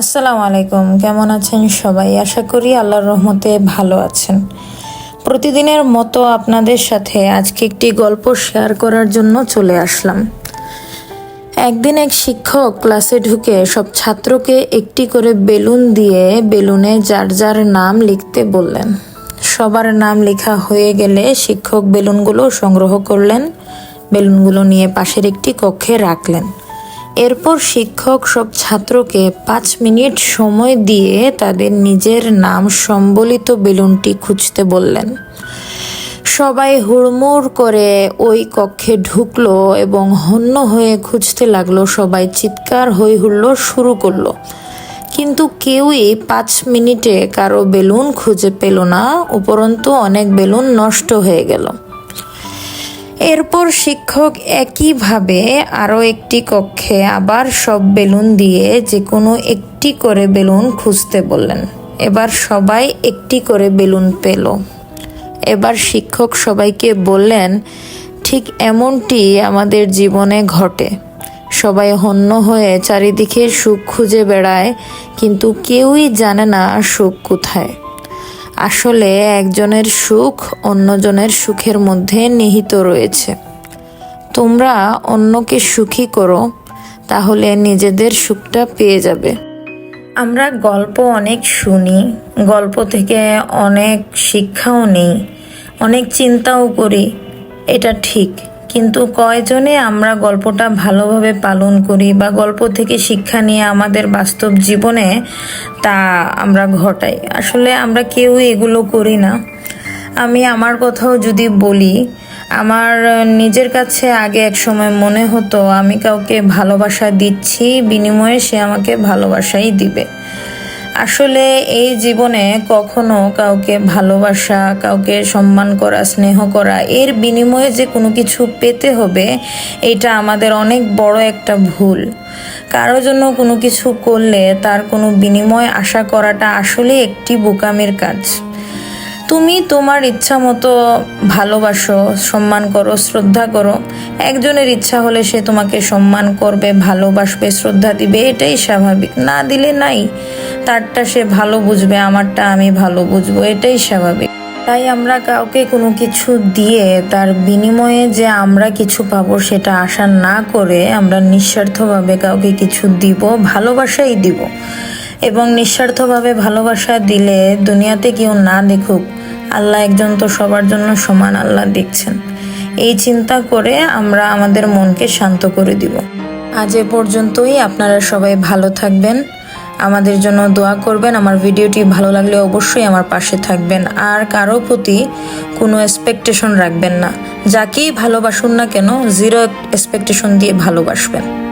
আসসালামু আলাইকুম। কেমন আছেন সবাই? আশা করি আল্লাহর রহমতে ভালো আছেন। প্রতিদিনের মতো আপনাদের সাথে আজকে একটি গল্প শেয়ার করার জন্য চলে আসলাম। একদিন এক শিক্ষক ক্লাসে ঢুকে সব ছাত্রকে একটি করে বেলুন দিয়ে বেলুনে যার যার নাম লিখতে বললেন। সবার নাম লেখা হয়ে গেলে শিক্ষক বেলুনগুলো সংগ্রহ করলেন। বেলুনগুলো নিয়ে পাশের একটি কক্ষে রাখলেন। এরপর শিক্ষক সব ছাত্রকে পাঁচ মিনিট সময় দিয়ে তাদের নিজের নাম সম্বলিত বেলুনটি খুঁজতে বললেন। সবাই হুড়মুড় করে ওই কক্ষে ঢুকলো এবং হন্য হয়ে খুঁজতে লাগল। সবাই চিৎকার হই হুল্লো শুরু করল। কিন্তু কেউই পাঁচ মিনিটে কারও বেলুন খুঁজে পেল না, উপরন্তু অনেক বেলুন নষ্ট হয়ে গেল। এরপর শিক্ষক একইভাবে আরও একটি কক্ষে আবার সব বেলুন দিয়ে যে কোনো একটি করে বেলুন খুঁজতে বললেন। এবার সবাই একটি করে বেলুন পেল। এবার শিক্ষক সবাইকে বললেন, ঠিক এমনটি আমাদের জীবনে ঘটে। সবাই হন্য হয়ে চারিদিকে সুখ খুঁজে বেড়ায়, কিন্তু কেউই জানে না সুখ কোথায়। আসলে একজনের সুখ অন্যজনের সুখের মধ্যে নিহিত রয়েছে। তোমরা অন্যকে সুখী করো, তাহলে নিজেদের সুখটা পেয়ে যাবে। আমরা গল্প অনেক শুনি, গল্প থেকে অনেক শিক্ষাও নেই, অনেক চিন্তাও করি, এটা ঠিক। কিন্তু কয়জনে আমরা গল্পটা ভালোভাবে পালন করি বা গল্প থেকে শিক্ষা নিয়ে আমাদের বাস্তব জীবনে তা আমরা ঘটাই? আসলে আমরা কেউই এগুলো করি না। আমি আমার কথাও যদি বলি, আমার নিজের কাছে আগে এক সময় মনে হতো, আমি কাউকে ভালোবাসা দিচ্ছি, বিনিময়ে সে আমাকে ভালোবাসাই দিবে। আসলে এই জীবনে কখনো কাউকে ভালোবাসা, কাউকে সম্মান করা, স্নেহ করা, এর বিনিময়ে যে কোনো কিছু পেতে হবে, এটা আমাদের অনেক বড় একটা ভুল। কারও জন্য কোনো কিছু করলে তার কোনো বিনিময় আশা করাটা আসলে একটি বোকামের কাজ। তুমি তোমার ইচ্ছা মতো ভালোবাসো, সম্মান করো, শ্রদ্ধা করো একজনের ইচ্ছা হলে সে তোমাকে সম্মান করবে, ভালোবাসবে, শ্রদ্ধা দিবে, এটাই স্বাভাবিক। না দিলে নাই, তারটা সে ভালো বুঝবে, আমারটা আমি ভালো বুঝব, এটাই স্বাভাবিক। তাই আমরা কাউকে কোনো কিছু দিয়ে তার বিনিময়ে যে আমরা কিছু পাবো সেটা আশা না করে আমরা নিঃস্বার্থভাবে কাউকে কিছু দিব, ভালোবাসাই দিব। এবং নিঃস্বার্থভাবে ভালোবাসা দিলে দুনিয়াতে কেউ না দেখুক, আল্লাহ একজন তো সবার জন্য সমান আল্লাহ দেখছেন। এই চিন্তা করে আমরা আমাদের মনকে শান্ত করে দিব। আজ এ পর্যন্তই। আপনারা সবাই ভালো থাকবেন। আমাদের জন্য দোয়া করবেন। আমার ভিডিওটি ভালো লাগলে অবশ্যই আমার পাশে থাকবেন। আর কারও প্রতি কোনো এক্সপেকটেশন রাখবেন না। যাকেই ভালোবাসুন না কেন জিরো এক্সপেকটেশন দিয়ে ভালোবাসবেন।